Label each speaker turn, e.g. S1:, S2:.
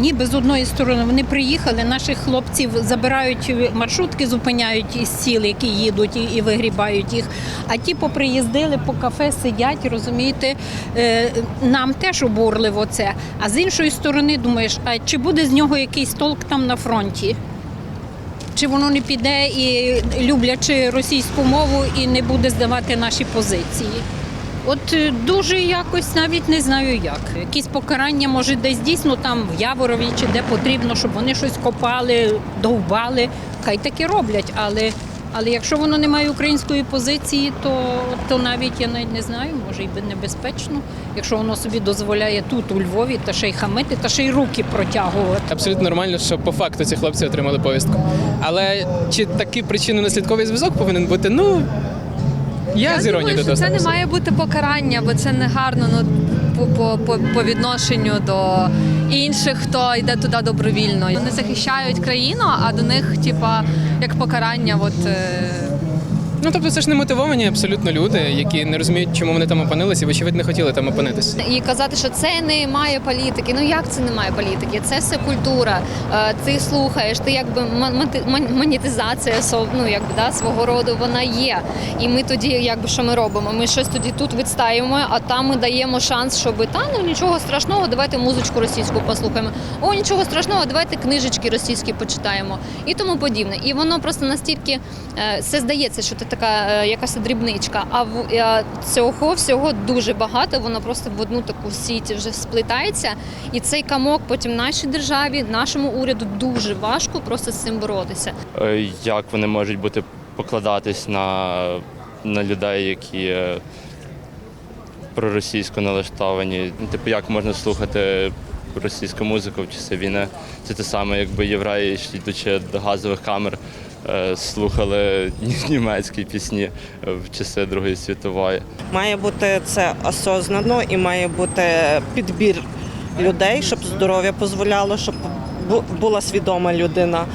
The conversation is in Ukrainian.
S1: ніби з одної сторони вони приїхали, наших хлопців забирають маршрутки, зупиняють із сіл, які їдуть і, і вигрібають їх. А ті поприїздили по кафе, сидять, розумієте, е, нам теж обурливо це. А з іншої сторони, думаєш, а чи буде з нього якийсь толк там на фронті? Чи воно не піде і люблячи російську мову і не буде здавати наші позиції? От е, дуже якось навіть не знаю як. Якісь покарання, може, десь дійсно там в Яворові чи де потрібно, щоб вони щось копали, довбали. Хай таки роблять. Але, але якщо воно не має української позиції, то, то навіть я навіть не знаю, може і би небезпечно, якщо воно собі дозволяє тут, у Львові, та ще й хамити, та ще й руки протягувати.
S2: Абсолютно нормально, що по факту ці хлопці отримали повістку. Але чи такий причинно-наслідковий зв'язок повинен бути? Ну я, з іронією
S3: думаю,
S2: до
S3: що
S2: того.
S3: це не має бути покарання, бо це не гарно ну, по, по, по, по відношенню до інших, хто йде туди добровільно. Вони захищають країну, а до них, типа, як покарання, от.
S2: Ну тобто це ж не мотивовані абсолютно люди, які не розуміють, чому вони там опинилися, і вочевидь не хотіли там опинитися.
S4: І казати, що це не має політики. Ну як це не має політики? Це все культура. Е, Ти слухаєш, ти якби монетизація ну, якби, да, свого роду вона є. І ми тоді, якби що ми робимо? Ми щось тоді тут відстаємо, а там ми даємо шанс, щоб та ну нічого страшного, давайте музичку російську послухаємо. О, нічого страшного, давайте книжечки російські почитаємо і тому подібне. І воно просто настільки все здається, що це така е, якась дрібничка. А в е, цього всього дуже багато. Воно просто в одну таку сіть вже сплітається. І цей камок потім нашій державі, нашому уряду дуже важко просто з цим боротися.
S5: Е, як вони можуть бути покладатись на, на людей, які проросійсько налаштовані. Ну, Типу, як можна слухати російську музику в часи війни? Це те саме, якби євреї, йдучи до газових камер, слухали німецькі пісні е, в часи Другої світової.
S6: Має бути це осознано і має бути підбір людей, щоб здоров'я дозволяло, щоб була свідома людина.